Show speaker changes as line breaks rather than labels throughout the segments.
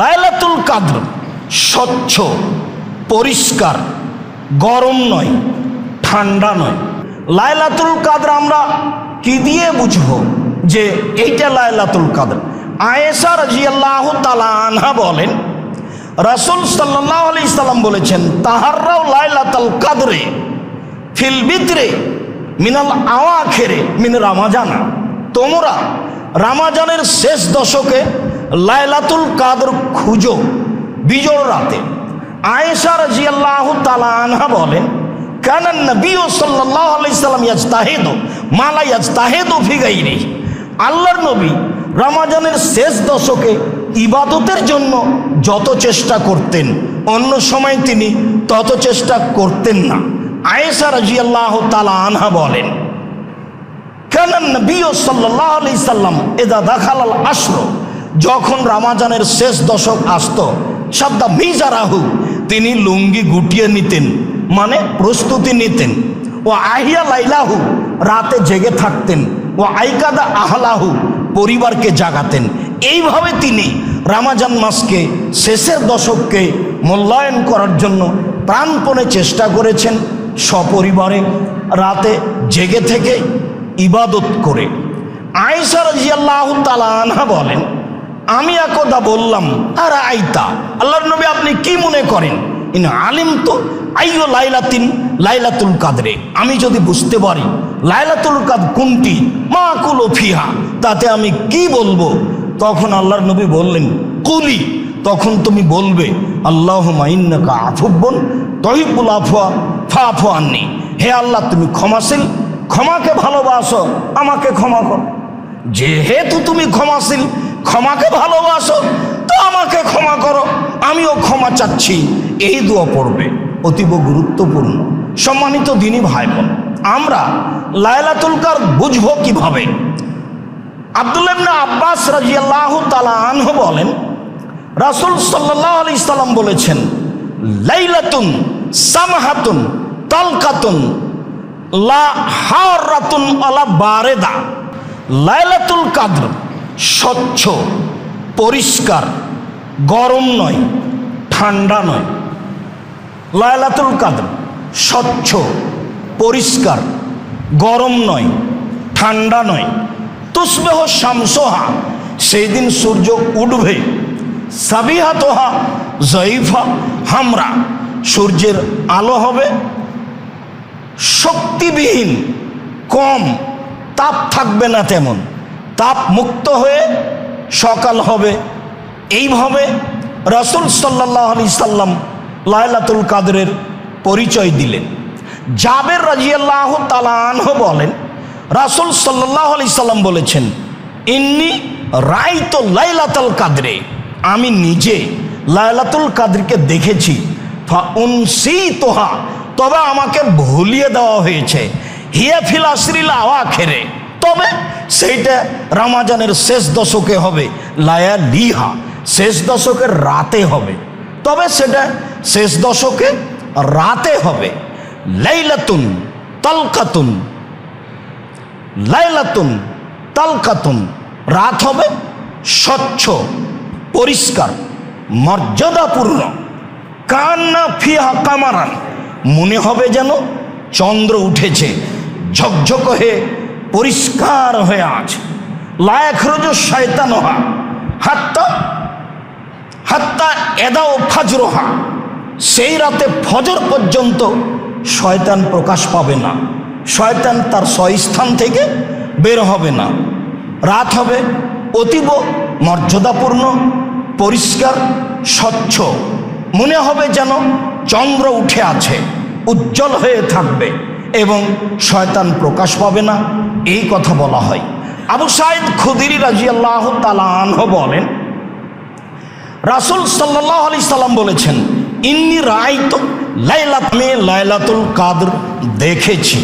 লাইলাতুল কাদ্র স্বচ্ছ, পরিষ্কার, গরম নয়, ঠান্ডা নয়। লাইলাতুল কাদ্র আমরা কি দিয়ে বুঝব যে এইটা লাইলাতুল কাদ্র? আয়েশা রাজিয়াল্লাহ তালা আনহা বলেন, রাসুল সাল্লাহ আলি সাল্লাম বলেছেন তাহাররাও লাইলাতুল কাদরে ফিল বিতরে মিনাল আওয়া খেরে মিন রামাজানা। তোমরা রামাজানের শেষ দশকে লাইলাতুল কাদর খুঁজো বিজোড় রাতে। আয়েশা রাজিয়াল্লাহ তালা আনহা বলেন নবী ও মালা ইয়াজ তাহেদ আল্লাহর নবী শেষ দশকে ইবাদতের জন্য যত চেষ্টা করতেন, অন্য সময় তিনি তত চেষ্টা করতেন না। আয়েশা তালা আনহা বলেন কেন নবী সাল্লাহ আলি যখন রামাজানের শেষ দশক আসত, সাদ্দা মিজা রাহু, তিনি লুঙ্গি গুটিয়ে নিতেন মানে প্রস্তুতি নিতেন। ও আহিয়া লাইলাহু রাতে জেগে থাকতেন, ও আইকাদা আহলাহু পরিবারকে জাগাতেন। এইভাবে তিনি রামাজান মাসকে, শেষের দশককে মূল্যায়ন করার জন্য প্রাণপণে চেষ্টা করেছেন সপরিবারে, রাতে জেগে থেকে ইবাদত করে। আয়েশা রাজিয়াল্লাহ তালা আনহা বলেন আমি একদা বললাম, আর আইতা? আল্লাহর নবী আপনি কি মনে করেন? ইন আলিম তো আইও লাইলাতিন লাইলাতুল কাদরে। আমি যদি বুঝতে পারি, লাইলাতুল কাদ কোনটি? মা কুলো ফিহা। তাতে আমি কি বলব? তখন আল্লাহর নবী বললেন, কুলি। তখন তুমি বলবে আল্লাহ মাইন্নাকা আফুব্বন তহিবুল আফুয়া ফা আফু আননি। হে আল্লাহ, তুমি ক্ষমাশীল? ক্ষমাকে ভালোবাসো, আমাকে ক্ষমা করো। যেহেতু তুমি ক্ষমাশীল ক্ষমাকে ভালোবাসো, তো আমাকে ক্ষমা করো। আমিও ক্ষমা চাচ্ছি, এই দোয়া পড়বে, অতীব গুরুত্বপূর্ণ। সম্মানিত দিনী ভাই বোন আমরা লায়লাতুলকার বুঝব কীভাবে? আবদুল্লাবনা আব্বাস রাজিয়াল্লাহ তালা আনহ বলেন, রাসুল সাল্লাহ আলি সাল্লাম বলেছেন, লাইলাতুন সামহাতুন তালকাতুন লা হারাতুন আলা বারেদা। লাইলাতুল কাদ্র স্বচ্ছ, পরিষ্কার, গরম নয়, ঠান্ডা নয়। লায়লাতুল কাদ্র, স্বচ্ছ, পরিষ্কার, গরম নয়, ঠান্ডা নয়। তুসবেহ শামসোহা, সেই দিন সূর্য উঠবে। সাবিহা তোহা হামরা, সূর্যের আলো হবে। শক্তিবিহীন, কম, তাপ থাকবে না তেমন। তাপ মুক্ত হয়ে সকাল হবে। এইভাবে রসুল সাল্লাহ আলি সাল্লাম লায়লাতুল কাদরের পরিচয় দিলেন। জাবের রাজিয়াল্লাহ তালাহ বলেন, রাসুল সাল্লাহ আলি সাল্লাম বলেছেন, ইন্নি রাই তো লাইলাতুল কাদরে, আমি নিজে লায়লাতুল কাদরকে দেখেছি। তোহা তবে আমাকে ভুলিয়ে দেওয়া হয়েছে। হিয়া ফিল আশ্রিল আওয়া খেরে তবে সেইটা রামাজানের শেষ দশকে হবে, লায়া লিহা। শেষ দশকের রাতে হবে। তবে সেটা শেষ দশকে রাতে হবে। লাইলাতুন তালকাতুন লাইলাতুন তালকাতুন। রাত হবে স্বচ্ছ, পরিষ্কার, মর্যাদাপূর্ণ। কান্না ফিহা কামারান, মনে হবে যেন চন্দ্র উঠেছে, ঝকঝক হয়ে পরিষ্কার হয়ে আছে। লায়ক রোজ শয়তানহা হাত্তা হাত্তা এদাও ফাজরোহা সেই রাতে ফজর পর্যন্ত শয়তান প্রকাশ পাবে না। শয়তান তার স্বস্থান থেকে বের হবে না। রাত হবে, অতীব মর্যাদাপূর্ণ, পরিষ্কার, স্বচ্ছ। মনে হবে যেন চন্দ্র উঠে আছে, উজ্জ্বল হয়ে থাকবে। এবং শয়তান প্রকাশ পাবে না। এই কথা বলা হয়। আবু সাইদ খুদিরি রাজি আল্লাহ তালাহ বলেন, রাসুল সাল্লাহ আলি সাল্লাম বলেছেন, ইন্নি রায় তো লাইলাত মে লাইলাতুল কাদর দেখেছি।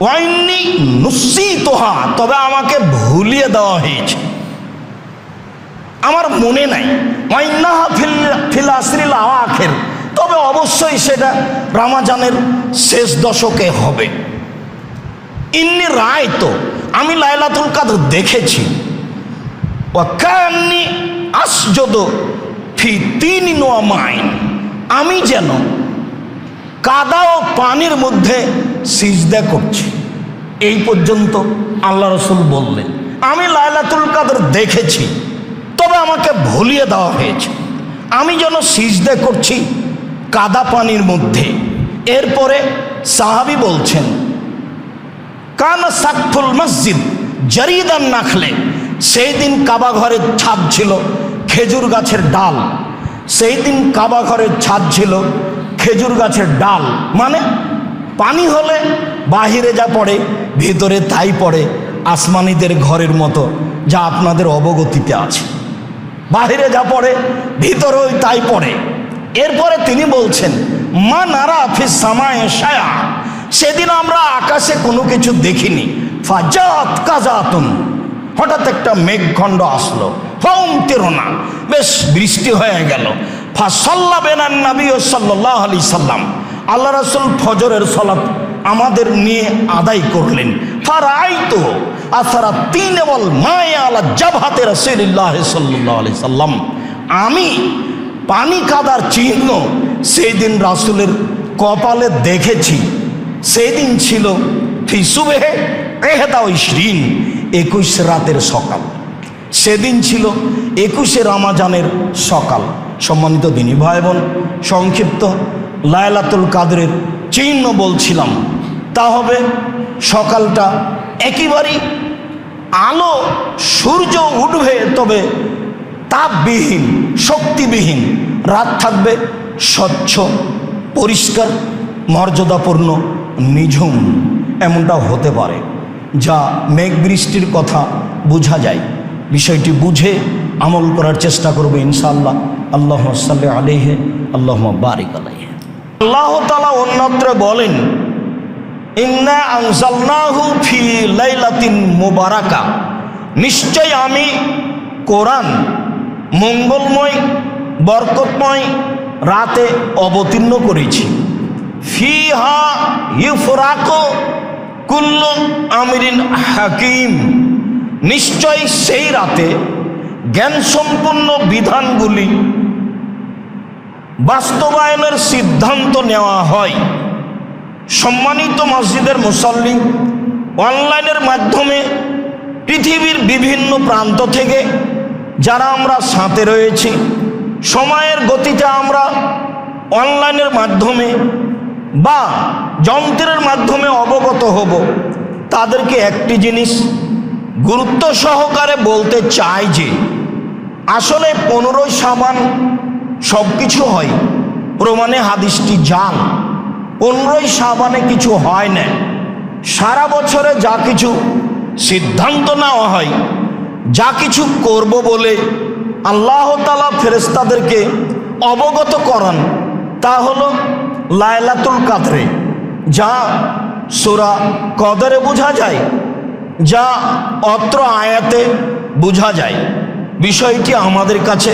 ওয়াইনি নুসি তোহা তবে আমাকে ভুলিয়ে দেওয়া হয়েছে। আমার মনে নাই। ওয়াইনাহা ফিল ফিল আখের তবে অবশ্যই সেটা রামাজানের শেষ দশকে হবে। ইন্নি রায় তো, আমি লাইলাতুল কাদর দেখেছি। আসজদ ফি তিন মাইন আমি যেন কাদা ও পানির মধ্যে সিজদা করছি। এই পর্যন্ত আল্লাহ রসুল বললেন, আমি লাইলাতুল কাদের দেখেছি, তবে আমাকে ভুলিয়ে দেওয়া হয়েছে। আমি যেন সিজদা করছি কাদা পানির মধ্যে। এরপরে সাহাবি বলছেন, কান সাকফুল মসজিদ জরিদান নাখলে। সেই দিন কাবা ঘরের ছাদ ছিল খেজুর গাছের ডাল। সেই দিন কাবা ঘরের ছাদ ছিল খেজুর গাছের ডাল। মানে পানি হলে বাহিরে যা পড়ে, ভিতরে তাই পড়ে, আসমানিদের ঘরের মতো যা আপনাদের অবগতিতে আছে। বাহিরে যা পড়ে, ভিতরেও তাই পড়ে। এরপরে তিনি বলছেন, মা নারা ফিস সামায় সায়া সেদিন আমরা আকাশে কোনো কিছু দেখিনি। ফাজাত কাজাতুন। হঠাৎ একটা মেঘখণ্ড আসলো। হোম তেরোনা। বেশ বৃষ্টি হয়ে গেল। ফাসাল্লা বেনান নবী ও সাল্লাহ আলি সাল্লাম। আল্লাহ রাসুল ফজরের সলাত আমাদের নিয়ে আদায় করলেন। ফারাই তো আসারা তিন বল মায়ে আলা জাভাতে রসুল্লাহ সাল্লাহ আলি সাল্লাম। আমি পানি কাদার চিহ্ন সেই দিন রাসুলের কপালে দেখেছি। সেই দিন ছিল ফিসুবেহে এহেদা শ্রীন, একুশ রাতের সকাল। সেদিন ছিল একুশে রামাজানের সকাল। সম্মানিত দিনী ভাই বোন সংক্ষিপ্ত লায়লাতুল কাদরের চিহ্ন বলছিলাম। তা হবে সকালটা একেবারেই আলো, সূর্য উঠবে, তবে তাপবিহীন, শক্তিবিহীন। রাত থাকবে স্বচ্ছ, পরিষ্কার, মর্যাদাপূর্ণ, নিঝুম। এমনটা হতে পারে, যা মেঘ বৃষ্টির কথা বোঝা যায়। বিষয়টি বুঝে আমল করার চেষ্টা করবে ইনশাআল্লাহ। আল্লাহ সাল্লি আলিহে আল্লাহ বারিক আলাইহে। আল্লাহ তালা অন্যত্র বলেন, ইন্না মুবারাকা। নিশ্চয় আমি কোরআন মঙ্গলময়, বরকতময় রাতে অবতীর্ণ করেছি। ফিহা ইউফরাকো কুল্ল আমিরিন হাকিম। নিশ্চয় সেই রাতে জ্ঞানসম্পন্ন বিধানগুলি বাস্তবায়নের সিদ্ধান্ত নেওয়া হয়। সম্মানিত মসজিদের মুসল্লি অনলাইনের মাধ্যমে পৃথিবীর বিভিন্ন প্রান্ত থেকে যারা আমরা সাথে রয়েছি, সময়ের গতিতে আমরা অনলাইনের মাধ্যমে বা যন্ত্রের মাধ্যমে অবগত হব। তাদেরকে একটি জিনিস গুরুত্ব সহকারে বলতে চাই যে, আসলে পনেরোই সাবান সব কিছু হয়, প্রমাণে হাদিসটি জান। পনেরোই সাবানে কিছু হয় না। সারা বছরে যা কিছু সিদ্ধান্ত নেওয়া হয় যা কিছু করব বলে আল্লাহ তালা ফেরেস্তাদেরকে অবগত করান, তা হলো লায়লাতুল কাদরে, যা সোরা কদরে বোঝা যায়, যা অত্র আয়াতে বোঝা যায়। বিষয়টি আমাদের কাছে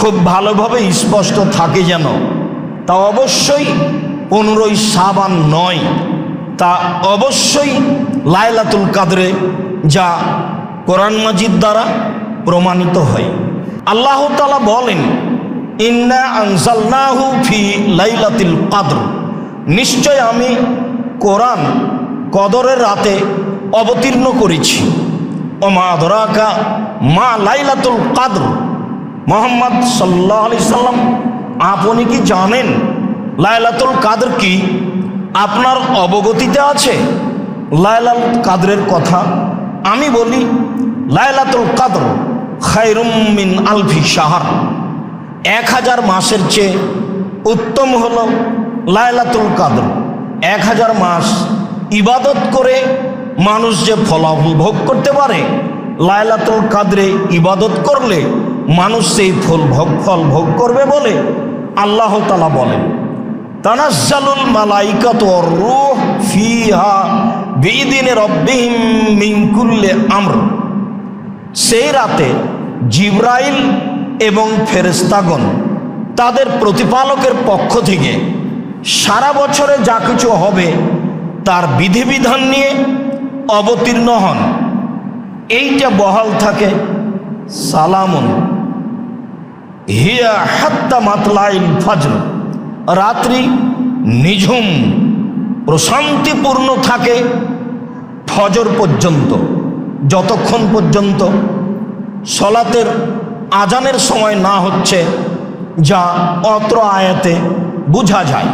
খুব ভালোভাবে স্পষ্ট থাকে যেন, তা অবশ্যই পনেরোই সাবান নয়, তা অবশ্যই লায়লাতুল কাদরে, যা কোরআন মাজিদ দ্বারা প্রমাণিত হয়। আল্লাহ তালা বলেন, ইন্না আনসালনাহু ফি লাইলাতিল কাদর। নিশ্চয় আমি কোরআন কদরের রাতে অবতীর্ণ করেছি। ও মা মা লাইলাতুল কাদর। মোহাম্মদ সাল্লাহ আলি সাল্লাম, আপনি কি জানেন লাইলাতুল কাদর কি? আপনার অবগতিতে আছে? লাইলাল কাদরের কথা আমি বলি লাইলাতুল কাদর খায়রুম মিন আলফি শাহর। এক হাজার মাসের চেয়ে উত্তম হল লায়লাতুল কাদর। এক হাজার মাস ইবাদত করে মানুষ যে ফলাফল ভোগ করতে পারে লায়লাতুল কাদরে ইবাদত করলে মানুষ সেই ফল ভোগ ফল ভোগ করবে বলে আল্লাহ তালা বলেন। তানাজ্জালুল মালাইকাত ফিহা বিদিনে রব্বিহিম মিন কুল্লি আমর। সেই রাতে জিব্রাইল এবং ফেরেস্তাগণ তাদের প্রতিপালকের পক্ষ থেকে সারা বছরে যা কিছু হবে তার বিধিবিধান নিয়ে অবতীর্ণ হন। এইটা বহাল থাকে সালামুন। হিয়া হাত্তা মাতলাইল ফজর। রাত্রি নিঝুম, প্রশান্তিপূর্ণ থাকে ফজর পর্যন্ত। যতক্ষণ পর্যন্ত সলাতের আজানের সময় না হচ্ছে যা অত্র আয়াতে বোঝা যায়।